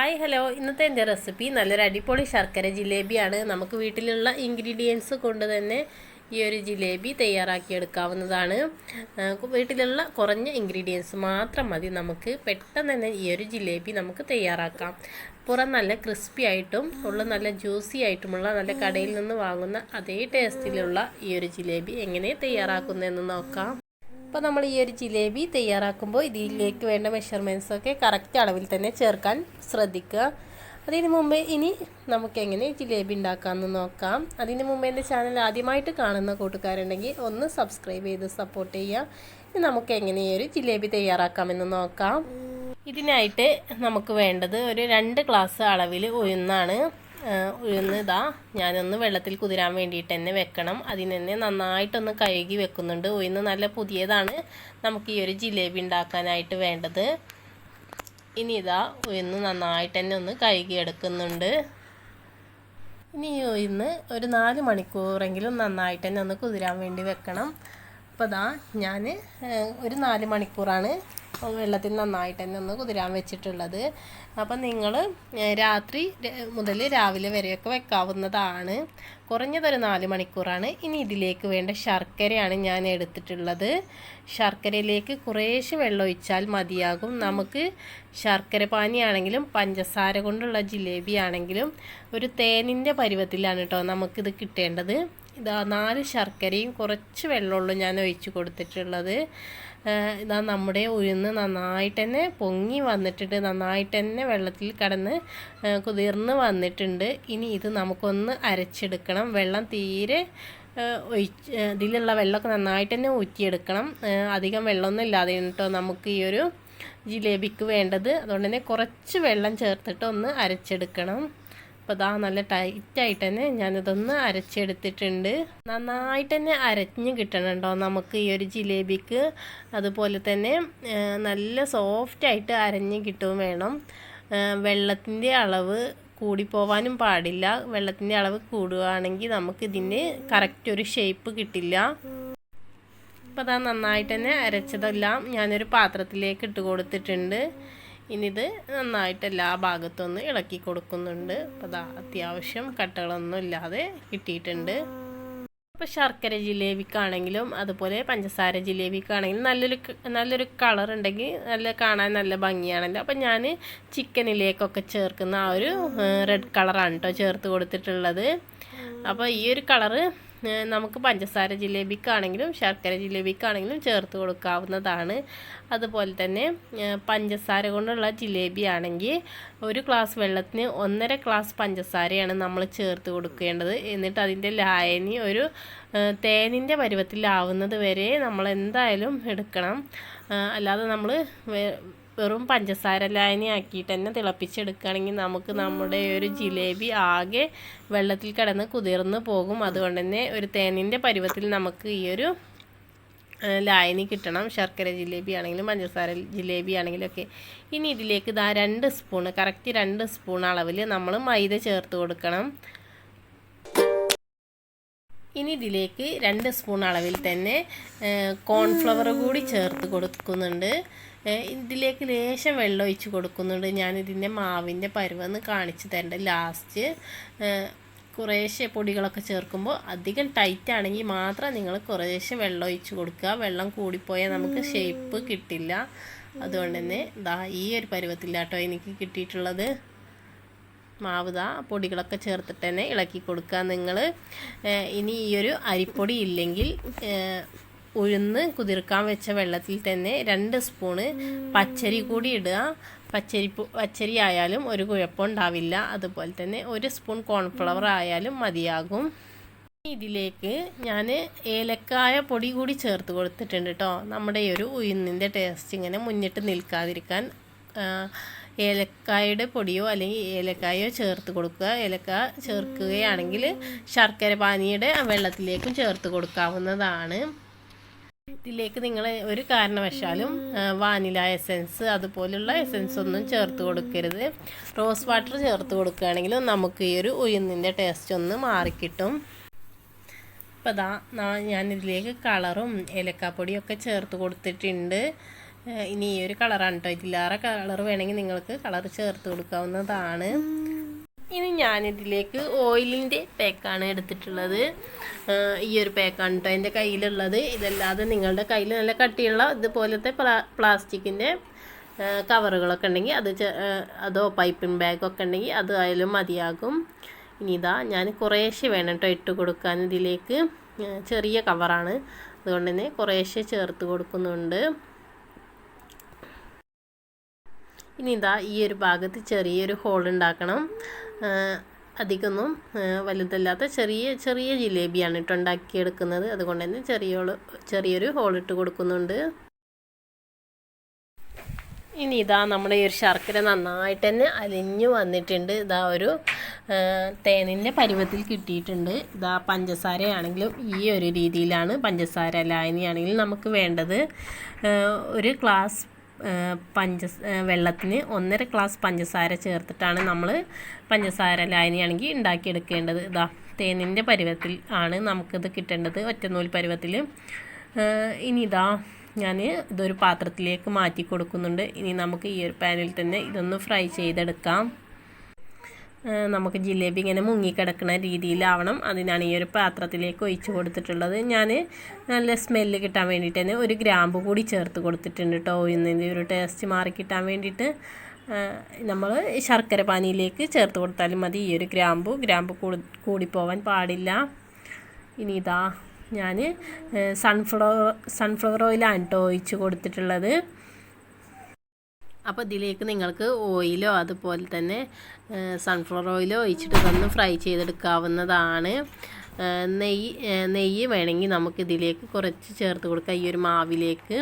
Hi hello. ഇന്നത്തെ എന്റെ recipe നല്ലൊരു അടിപൊളി ശർക്കര ജിലേബിയാണ് നമുക്ക് വീട്ടിലുള്ള ഇൻഗ്രീഡിയൻസ് കൊണ്ട് തന്നെ ഈ ഒരു ജിലേബി തയ്യാറാക്കിയെടുക്കാവുന്നതാണ്. വീട്ടിലുള്ള കുറഞ്ഞ ഇൻഗ്രീഡിയൻസ് മാത്രം മതി. നമുക്ക് പെട്ടെന്ന് തന്നെ ഈ ഒരു ജിലേബി നമുക്ക് തയ്യാറാക്കാം. പുറം നല്ല ക്രിസ്പി ആയിട്ടും ഉള്ള നല്ല ജ്യൂസി ആയിട്ടുമുള്ള നല്ല കടയിൽ നിന്ന് വാങ്ങുന്ന അതേ ടേസ്റ്റിലുള്ള ഈ ഒരു ജിലേബി എങ്ങനെ തയ്യാറാക്കുന്നതെന്ന് നോക്കാം. അപ്പോൾ നമ്മൾ ഈ ഒരു ജിലേബി തയ്യാറാക്കുമ്പോൾ ഇതിലേക്ക് വേണ്ട മെഷർമെന്റ്സൊക്കെ കറക്റ്റ് അളവിൽ തന്നെ ചേർക്കാൻ ശ്രദ്ധിക്കുക. അതിന് മുമ്പ് ഇനി നമുക്ക് എങ്ങനെ ജിലേബി ഉണ്ടാക്കാമെന്ന് നോക്കാം. അതിന് മുമ്പ് എന്റെ ചാനൽ ആദ്യമായിട്ട് കാണുന്ന കൂട്ടുകാരുണ്ടെങ്കിൽ ഒന്ന് സബ്സ്ക്രൈബ് ചെയ്ത് സപ്പോർട്ട് ചെയ്യുക. ഇനി നമുക്ക് എങ്ങനെ ഒരു ജിലേബി തയ്യാറാക്കാമെന്ന് നോക്കാം. ഇതിനായിട്ട് നമുക്ക് വേണ്ടത് ഒരു രണ്ട് ഗ്ലാസ് അളവിൽ ഉഴുന്നാണ്. ആ, ഉഴുന്ന് ഇതാ ഞാനൊന്ന് വെള്ളത്തിൽ കുതിരാൻ വേണ്ടിയിട്ട് തന്നെ വെക്കണം. അതിന് തന്നെ നന്നായിട്ടൊന്ന് കഴുകി വെക്കുന്നുണ്ട്. ഉഴുന്ന് നല്ല പുതിയതാണ് നമുക്ക് ഈ ഒരു ജിലേബി ഉണ്ടാക്കാനായിട്ട് വേണ്ടത്. ഇനി ഇതാ ഉഴുന്ന് നന്നായിട്ട് തന്നെ ഒന്ന് കഴുകി എടുക്കുന്നുണ്ട്. ഇനി ഈ ഉഴുന്ന് ഒരു നാല് മണിക്കൂറെങ്കിലും നന്നായിട്ട് തന്നെ ഒന്ന് കുതിരാൻ വേണ്ടി വെക്കണം. അപ്പോൾ ഇതാ ഞാൻ ഒരു നാല് മണിക്കൂറാണ് വെള്ളത്തിൽ നന്നായിട്ട് തന്നെ ഒന്ന് കുതിരാൻ വെച്ചിട്ടുള്ളത്. അപ്പം നിങ്ങൾ രാത്രി മുതൽ രാവിലെ വരെയൊക്കെ വെക്കാവുന്നതാണ്. കുറഞ്ഞതൊരു നാല് മണിക്കൂറാണ്. ഇനി ഇതിലേക്ക് വേണ്ട ശർക്കരയാണ് ഞാൻ എടുത്തിട്ടുള്ളത്. ശർക്കരയിലേക്ക് കുറേശ്ശെ വെള്ളം ഒഴിച്ചാൽ മതിയാകും. നമുക്ക് ശർക്കര പാനിയാണെങ്കിലും പഞ്ചസാര കൊണ്ടുള്ള ജിലേബി ആണെങ്കിലും ഒരു തേനിന്റെ പരുവത്തിലാണ് കേട്ടോ നമുക്കിത് കിട്ടേണ്ടത്. ഇതാ നാല് ശർക്കരയും കുറച്ച് വെള്ളമുള്ളൂ ഞാൻ ഒഴിച്ച് കൊടുത്തിട്ടുള്ളത്. ഇതാ നമ്മുടെ ഉഴുന്ന് നന്നായിട്ട് തന്നെ പൊങ്ങി വന്നിട്ടുണ്ട്. നന്നായിട്ട് തന്നെ വെള്ളത്തിൽ കടന്ന് കുതിർന്ന് വന്നിട്ടുണ്ട്. ഇനി ഇത് നമുക്കൊന്ന് അരച്ചെടുക്കണം. വെള്ളം തീരെ ഒഴിച്ച് ഇതിലുള്ള വെള്ളമൊക്കെ നന്നായിട്ട് തന്നെ ഊറ്റിയെടുക്കണം അധികം വെള്ളമൊന്നും ഇല്ലാതെ കേട്ടോ നമുക്ക് ഈ ഒരു ജിലേബിക്ക് വേണ്ടത്. അതുകൊണ്ട് തന്നെ കുറച്ച് വെള്ളം ചേർത്തിട്ട് ഒന്ന് അരച്ചെടുക്കണം. അപ്പോൾ ഇതാ നല്ല ടൈറ്റായിട്ട് തന്നെ ഞാനിതൊന്ന് അരച്ചെടുത്തിട്ടുണ്ട്. നന്നായിട്ട് തന്നെ അരഞ്ഞ് കിട്ടണുണ്ടോ നമുക്ക് ഈ ഒരു ജിലേബിക്ക്. അതുപോലെ തന്നെ നല്ല സോഫ്റ്റായിട്ട് അരഞ്ഞ് കിട്ടുകയും വേണം. വെള്ളത്തിന്റെ അളവ് കൂടിപ്പോവാനും പാടില്ല. വെള്ളത്തിന്റെ അളവ് കൂടുകയാണെങ്കിൽ നമുക്ക് ഇതിന് കറക്റ്റ് ഒരു ഷേപ്പ് കിട്ടില്ല. അപ്പോൾ അതാ നന്നായിട്ട് തന്നെ അരച്ചതെല്ലാം ഞാനൊരു പാത്രത്തിലേക്ക് ഇട്ട് കൊടുത്തിട്ടുണ്ട്. ഇനി ഇത് നന്നായിട്ട് എല്ലാ ഭാഗത്തും ഒന്ന് ഇളക്കി കൊടുക്കുന്നുണ്ട്. അപ്പോൾ അതാ അത്യാവശ്യം കട്ടകളൊന്നും ഇല്ലാതെ കിട്ടിയിട്ടുണ്ട്. അപ്പോൾ ശർക്കര ജിലേബിക്കാണെങ്കിലും അതുപോലെ പഞ്ചസാര ജിലേബിക്കാണെങ്കിലും നല്ലൊരു നല്ലൊരു കളർ ഉണ്ടെങ്കിൽ നല്ല കാണാൻ നല്ല ഭംഗിയാണല്ലോ. അപ്പം ഞാൻ ചിക്കനിലേക്കൊക്കെ ചേർക്കുന്ന ആ ഒരു റെഡ് കളറാണ് കേട്ടോ ചേർത്ത് കൊടുത്തിട്ടുള്ളത്. അപ്പോൾ ഈ ഒരു കളറ് നമുക്ക് പഞ്ചസാര ജിലേബിക്കാണെങ്കിലും ശർക്കര ജിലേബിക്കാണെങ്കിലും ചേർത്ത് കൊടുക്കാവുന്നതാണ്. അതുപോലെ തന്നെ പഞ്ചസാര കൊണ്ടുള്ള ജിലേബി ആണെങ്കിൽ ഒരു ഗ്ലാസ് വെള്ളത്തിന് ഒന്നര ഗ്ലാസ് പഞ്ചസാരയാണ് നമ്മൾ ചേർത്ത് കൊടുക്കേണ്ടത്. എന്നിട്ട് അതിന്റെ ലായനി ഒരു തേനിന്റെ പരുവത്തിലാവുന്നത് വരെ നമ്മൾ എന്തായാലും എടുക്കണം. അല്ലാതെ നമ്മൾ വെറും പഞ്ചസാര ലായനി ആക്കിയിട്ട് തന്നെ തിളപ്പിച്ചെടുക്കുകയാണെങ്കിൽ നമുക്ക് നമ്മുടെ ഒരു ജിലേബി ആകെ വെള്ളത്തിൽ കിടന്ന് കുതിർന്ന് പോകും. അതുകൊണ്ട് തന്നെ ഒരു തേനിന്റെ പരുവത്തിൽ നമുക്ക് ഈ ഒരു ലായനി കിട്ടണം. ശർക്കര ജിലേബി ആണെങ്കിലും പഞ്ചസാര ജിലേബി ആണെങ്കിലും ഒക്കെ. ഇനി ഇതിലേക്ക് ഇതാ രണ്ട് സ്പൂണ് കറക്റ്റ് രണ്ട് സ്പൂൺ അളവിൽ നമ്മൾ മൈദ ചേർത്ത് കൊടുക്കണം. ഇനി ഇതിലേക്ക് രണ്ട് സ്പൂൺ അളവിൽ തന്നെ കോൺഫ്ലവർ കൂടി ചേർത്ത് കൊടുക്കുന്നുണ്ട്. ഇതിലേക്ക് ലേശം വെള്ളം ഒഴിച്ച് കൊടുക്കുന്നുണ്ട്. ഞാൻ ഇതിന്റെ മാവിന്റെ പരുവെന്ന് കാണിച്ചു തരേണ്ട. ലാസ്റ്റ് കുറേശ്ശെ പൊടികളൊക്കെ ചേർക്കുമ്പോൾ അധികം ടൈറ്റ് ആണെങ്കിൽ മാത്രം നിങ്ങൾ കുറേശ്ശെ വെള്ളം ഒഴിച്ച് കൊടുക്കുക. വെള്ളം കൂടിപ്പോയാൽ നമുക്ക് ഷേപ്പ് കിട്ടില്ല. അതുകൊണ്ട് തന്നെ ദാ ഈ ഒരു പരുവത്തിലാട്ടോ എനിക്ക് കിട്ടിയിട്ടുള്ളത്. മാവ് ദാ പൊടികളൊക്കെ ചേർത്തിട്ട് തന്നെ ഇളക്കി കൊടുക്കുക. നിങ്ങൾ ഇനി ഈ ഒരു അരിപ്പൊടി ഇല്ലെങ്കിൽ ഉഴുന്ന് കുതിർക്കാൻ വെച്ച വെള്ളത്തിൽ തന്നെ രണ്ട് സ്പൂണ് പച്ചരി കൂടി ഇടുക. പച്ചരി പച്ചരി ആയാലും ഒരു കുഴപ്പം ഉണ്ടാവില്ല. അതുപോലെ തന്നെ ഒരു സ്പൂൺ കോൺഫ്ലവർ ആയാലും മതിയാകും. ഇതിലേക്ക് ഞാൻ ഏലക്കായ പൊടി കൂടി ചേർത്ത് കൊടുത്തിട്ടുണ്ട് കേട്ടോ നമ്മുടെ ഈ ഒരു ഉഴുന്നിന്റെ ടേസ്റ്റ് ഇങ്ങനെ മുന്നിട്ട് നിൽക്കാതിരിക്കാൻ ഏലക്കായുടെ പൊടിയോ അല്ലെങ്കിൽ ഏലക്കായോ ചേർത്ത് കൊടുക്കുക. ഏലക്ക ചേർക്കുകയാണെങ്കിൽ ശർക്കര പാനിയുടെ വെള്ളത്തിലേക്കും ചേർത്ത് കൊടുക്കാവുന്നതാണ്. ഇതിലേക്ക് നിങ്ങൾ ഒരു കാരണവശാലും വാനില എസൻസ് അതുപോലുള്ള എസൻസ് ഒന്നും ചേർത്ത് കൊടുക്കരുത്. റോസ് വാട്ടർ ചേർത്ത് കൊടുക്കുകയാണെങ്കിൽ നമുക്ക് ഈ ഒരു ഉയർന്നിന്റെ ടേസ്റ്റ് ഒന്ന് മാറിക്കിട്ടും. അപ്പോൾ അതാ ഞാനിതിലേക്ക് കളറും ഏലക്കാപ്പൊടിയൊക്കെ ചേർത്ത് കൊടുത്തിട്ടുണ്ട്. ഇനി ഈ ഒരു കളറാണ് കേട്ടോ ഇതിലേറെ കളർ വേണമെങ്കിൽ നിങ്ങൾക്ക് കളർ ചേർത്ത് കൊടുക്കാവുന്നതാണ്. ഇനി ഞാനിതിലേക്ക് ഓയിലിന്റെ പാക്കാണ് എടുത്തിട്ടുള്ളത്. ഈ ഒരു പാക്കാണ് കേട്ടോ എന്റെ കയ്യിലുള്ളത്. ഇതല്ലാതെ നിങ്ങളുടെ കയ്യിൽ നല്ല കട്ടിയുള്ള ഇതുപോലത്തെ പ്ലാ പ്ലാസ്റ്റിക്കിന്റെ കവറുകളൊക്കെ ഉണ്ടെങ്കിൽ അത് അതോ പൈപ്പിംഗ് ബാഗൊക്കെ ഉണ്ടെങ്കിൽ അത് ആയാലും മതിയാകും. ഇനി ഇതാ ഞാൻ കുറേശ്ശെ വേണം കേട്ടോ ഇട്ട് കൊടുക്കാൻ ഇതിലേക്ക്. ചെറിയ കവറാണ്. അതുകൊണ്ട് തന്നെ കുറേശ്ശെ ചേർത്ത് കൊടുക്കുന്നുണ്ട്. ഇനി ഇതാ ഈ ഒരു ഭാഗത്ത് ചെറിയൊരു ഹോൾ ഉണ്ടാക്കണം. അധികമൊന്നും വലുതല്ലാത്ത ചെറിയ ചെറിയ ജിലേബിയാണ് ഇട്ട് ഉണ്ടാക്കിയെടുക്കുന്നത്. അതുകൊണ്ട് തന്നെ ചെറിയ ചെറിയൊരു ഹോൾ ഇട്ട് കൊടുക്കുന്നുണ്ട്. ഇനി ഇതാ നമ്മുടെ ഈ ഒരു ശർക്കര നന്നായിട്ട് തന്നെ അലിഞ്ഞു വന്നിട്ടുണ്ട്. ഇതാ ഒരു തേനിന്റെ പരുവത്തിൽ കിട്ടിയിട്ടുണ്ട്. ഇതാ പഞ്ചസാരയാണെങ്കിലും ഈ ഒരു രീതിയിലാണ് പഞ്ചസാര ലായനിയാണെങ്കിലും നമുക്ക് വേണ്ടത്. ഒരു ഗ്ലാസ് പഞ്ച വെള്ളത്തിന് ഒന്നര ഗ്ലാസ് പഞ്ചസാര ചേർത്തിട്ടാണ് നമ്മൾ പഞ്ചസാര ലായനിയാണെങ്കിൽ ഉണ്ടാക്കിയെടുക്കേണ്ടത്. ഇതാ തേനിന്റെ പരുവത്തിൽ ആണ് നമുക്കിത് കിട്ടേണ്ടത് ഒറ്റനൂൽ പരുവത്തിൽ ഇനി ഇതാ ഞാൻ ഇതൊരു പാത്രത്തിലേക്ക് മാറ്റി കൊടുക്കുന്നുണ്ട്. ഇനി നമുക്ക് ഈ ഒരു പാനിൽ തന്നെ ഇതൊന്ന് ഫ്രൈ ചെയ്തെടുക്കാം. നമുക്ക് ജിലേബി ഇങ്ങനെ മുങ്ങിക്കിടക്കുന്ന രീതിയിലാവണം. അതിനാണ് ഈ ഒരു പാത്രത്തിലേക്ക് ഒഴിച്ച് കൊടുത്തിട്ടുള്ളത്. ഞാൻ നല്ല സ്മെല്ല് കിട്ടാൻ വേണ്ടിയിട്ട് തന്നെ ഒരു ഗ്രാമ്പ് കൂടി ചേർത്ത് കൊടുത്തിട്ടുണ്ട് കേട്ടോ ഒന്നിന്റെ ഒരു ടേസ്റ്റ് മാറി കിട്ടാൻ വേണ്ടിയിട്ട് നമ്മൾ ശർക്കര പാനിയിലേക്ക് ചേർത്ത് കൊടുത്താലും മതി. ഈ ഒരു ഗ്രാമ്പു ഗ്രാമ്പ് കൂടി കൂടിപ്പോവാൻ പാടില്ല. ഇനി ഇതാ ഞാൻ സൺഫ്ലവർ സൺഫ്ലവർ ഓയിലാണ് കേട്ടോ ഒഴിച്ച് കൊടുത്തിട്ടുള്ളത്. അപ്പോൾ ഇതിലേക്ക് നിങ്ങൾക്ക് ഓയിലോ അതുപോലെ തന്നെ സൺഫ്ലവർ ഓയിലോ ഒഴിച്ചിട്ട് ഇതൊന്ന് ഫ്രൈ ചെയ്തെടുക്കാവുന്നതാണ്. നെയ്യ് നെയ്യ് വേണമെങ്കിൽ നമുക്ക് ഇതിലേക്ക് കുറച്ച് ചേർത്ത് കൊടുക്കാം. ഈ ഒരു മാവിലേക്ക്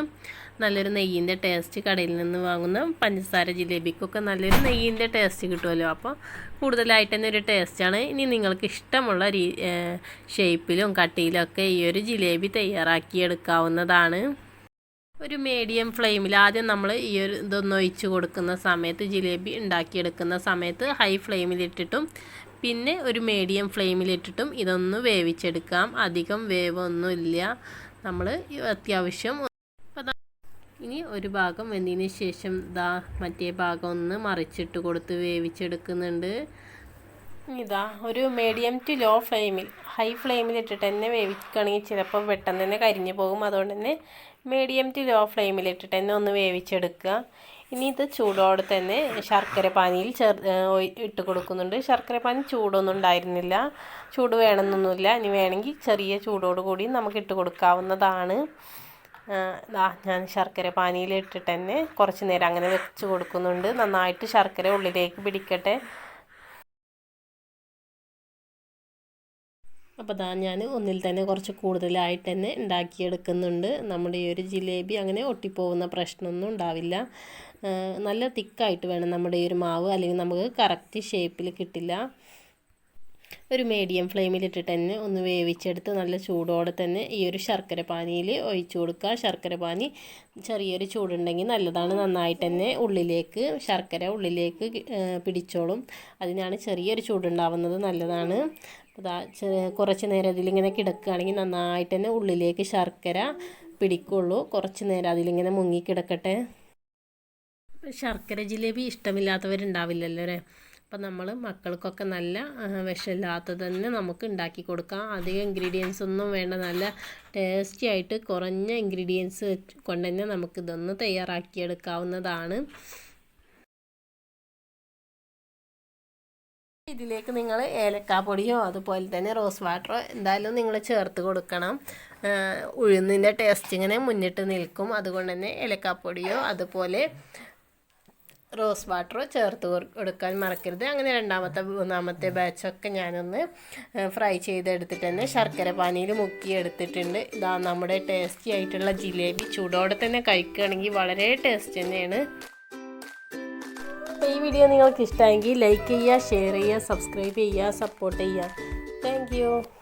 നല്ലൊരു നെയ്യിന്റെ ടേസ്റ്റ് കടയിൽ നിന്ന് വാങ്ങുന്ന പഞ്ചസാര ജിലേബിക്കൊക്കെ നല്ലൊരു നെയ്യിന്റെ ടേസ്റ്റ് കിട്ടുമല്ലോ. അപ്പോൾ കൂടുതലായിട്ട് തന്നെ ഒരു ടേസ്റ്റാണ് ഇനി നിങ്ങൾക്ക് ഇഷ്ടമുള്ള രീ ഷേപ്പിലും കട്ടിയിലും ഒക്കെ ഈ ഒരു ജിലേബി തയ്യാറാക്കി എടുക്കാവുന്നതാണ് ഒരു മീഡിയം ഫ്ലെയിമിൽ ആദ്യം നമ്മൾ ഈ ഒരു ഇതൊന്ന് ഒഴിച്ച് കൊടുക്കുന്ന സമയത്ത് ജിലേബി ഉണ്ടാക്കിയെടുക്കുന്ന സമയത്ത് ഹൈ ഫ്ലെയിമിലിട്ടിട്ടും പിന്നെ ഒരു മീഡിയം ഫ്ലെയിമിലിട്ടിട്ടും ഇതൊന്ന് വേവിച്ചെടുക്കാം. അധികം വേവൊന്നുമില്ല. നമ്മൾ അത്യാവശ്യം ഇനി ഒരു ഭാഗം വെന്തതിന് ശേഷം ദാ മറ്റേ ഭാഗം ഒന്ന് മറിച്ചിട്ട് കൊടുത്ത് വേവിച്ചെടുക്കുന്നുണ്ട്. ഇതാ ഒരു മീഡിയം ടു ലോ ഫ്ലെയിമിൽ ഹൈ ഫ്ലെയിമിൽ ഇട്ടിട്ട് തന്നെ വേവിക്കുകയാണെങ്കിൽ ചിലപ്പോൾ പെട്ടെന്ന് തന്നെ കരിഞ്ഞു പോകും. അതുകൊണ്ട് തന്നെ മീഡിയം ടു ലോ ഫ്ലെയിമിലിട്ടിട്ട് തന്നെ ഒന്ന് വേവിച്ചെടുക്കുക. ഇനി ഇത് ചൂടോടെ തന്നെ ശർക്കര പാനിയിൽ ചേർ ഇട്ട് കൊടുക്കുന്നുണ്ട്. ശർക്കര പാനി ചൂടൊന്നും ഉണ്ടായിരുന്നില്ല. ചൂട് വേണമെന്നൊന്നുമില്ല. ഇനി വേണമെങ്കിൽ ചെറിയ ചൂടോട് കൂടി നമുക്ക് ഇട്ട് കൊടുക്കാവുന്നതാണ്. ഞാൻ ശർക്കര പാനിയിൽ ഇട്ടിട്ട് തന്നെ കുറച്ച് നേരം അങ്ങനെ വെച്ച് കൊടുക്കുന്നുണ്ട്. നന്നായിട്ട് ശർക്കര ഉള്ളിലേക്ക് പിടിക്കട്ടെ. അപ്പോൾ ദാ ഞാൻ ഒന്നിൽ തന്നെ കുറച്ച് കൂടുതലായിട്ട് തന്നെ ഉണ്ടാക്കിയെടുക്കുന്നുണ്ട്. നമ്മുടെ ഈ ഒരു ജിലേബി അങ്ങനെ ഒട്ടിപ്പോകുന്ന പ്രശ്നമൊന്നും ഉണ്ടാവില്ല. നല്ല തിക്കായിട്ട് വേണം നമ്മുടെ ഈ ഒരു മാവ് അല്ലെങ്കിൽ നമുക്ക് കറക്റ്റ് ഷേപ്പിൽ കിട്ടില്ല. ഒരു മീഡിയം ഫ്ലെയിമിലിട്ടിട്ട് തന്നെ ഒന്ന് വേവിച്ചെടുത്ത് നല്ല ചൂടോടെ തന്നെ ഈ ഒരു ശർക്കര പാനിയിൽ ഒഴിച്ചു കൊടുക്കുക. ശർക്കര പാനി ചെറിയൊരു ചൂടുണ്ടെങ്കിൽ നല്ലതാണ്. നന്നായിട്ട് തന്നെ ഉള്ളിലേക്ക് ശർക്കര ഉള്ളിലേക്ക് പിടിച്ചോളും. അതിനാണ് ചെറിയൊരു ചൂടുണ്ടാവുന്നത് നല്ലതാണ്. കുറച്ച് നേരം അതിലിങ്ങനെ കിടക്കുകയാണെങ്കിൽ നന്നായിട്ട് തന്നെ ഉള്ളിലേക്ക് ശർക്കര പിടിക്കുള്ളൂ. കുറച്ച് നേരം അതിലിങ്ങനെ മുങ്ങി കിടക്കട്ടെ. ശർക്കര ജിലേബി ഇഷ്ടമില്ലാത്തവരുണ്ടാവില്ലല്ലോ അല്ലേ? അപ്പം നമ്മൾ മക്കൾക്കൊക്കെ നല്ല വിഷമില്ലാത്തത് തന്നെ നമുക്ക് ഉണ്ടാക്കി കൊടുക്കാം. അധികം ഇൻഗ്രീഡിയൻസ് ഒന്നും വേണ്ട നല്ല ടേസ്റ്റി ആയിട്ട് കുറഞ്ഞ ഇൻഗ്രീഡിയൻസ് കൊണ്ട് തന്നെ നമുക്കിതൊന്ന് തയ്യാറാക്കിയെടുക്കാവുന്നതാണ്. ഇതിലേക്ക് നിങ്ങൾ ഏലക്കാപ്പൊടിയോ അതുപോലെ തന്നെ റോസ് വാട്ടറോ എന്തായാലും നിങ്ങൾ ചേർത്ത് കൊടുക്കണം. ഉഴുന്നിന്റെ ടേസ്റ്റ് ഇങ്ങനെ മുന്നിട്ട് നിൽക്കും. അതുകൊണ്ട് തന്നെ ഏലക്കാപ്പൊടിയോ അതുപോലെ റോസ് വാട്ടറോ ചേർത്ത് കൊടു- കൊടുക്കാൻ മറക്കരുത്. അങ്ങനെ രണ്ടാമത്തെ മൂന്നാമത്തെ ബാച്ചൊക്കെ ഞാനൊന്ന് ഫ്രൈ ചെയ്തെടുത്തിട്ട് തന്നെ ശർക്കര പാനിയിൽ മുക്കി എടുത്തിട്ടുണ്ട് ഇതാ നമ്മുടെ ടേസ്റ്റി ആയിട്ടുള്ള ജിലേബി. ചൂടോടെ തന്നെ കഴിക്കുകയാണെങ്കിൽ വളരെ ടേസ്റ്റ് തന്നെയാണ്. ഈ വീഡിയോ നിങ്ങൾക്ക് ഇഷ്ടമെങ്കിൽ ലൈക്ക് ചെയ്യുക ഷെയർ ചെയ്യുക സബ്സ്ക്രൈബ് ചെയ്യുക സപ്പോർട്ട് ചെയ്യുക. താങ്ക്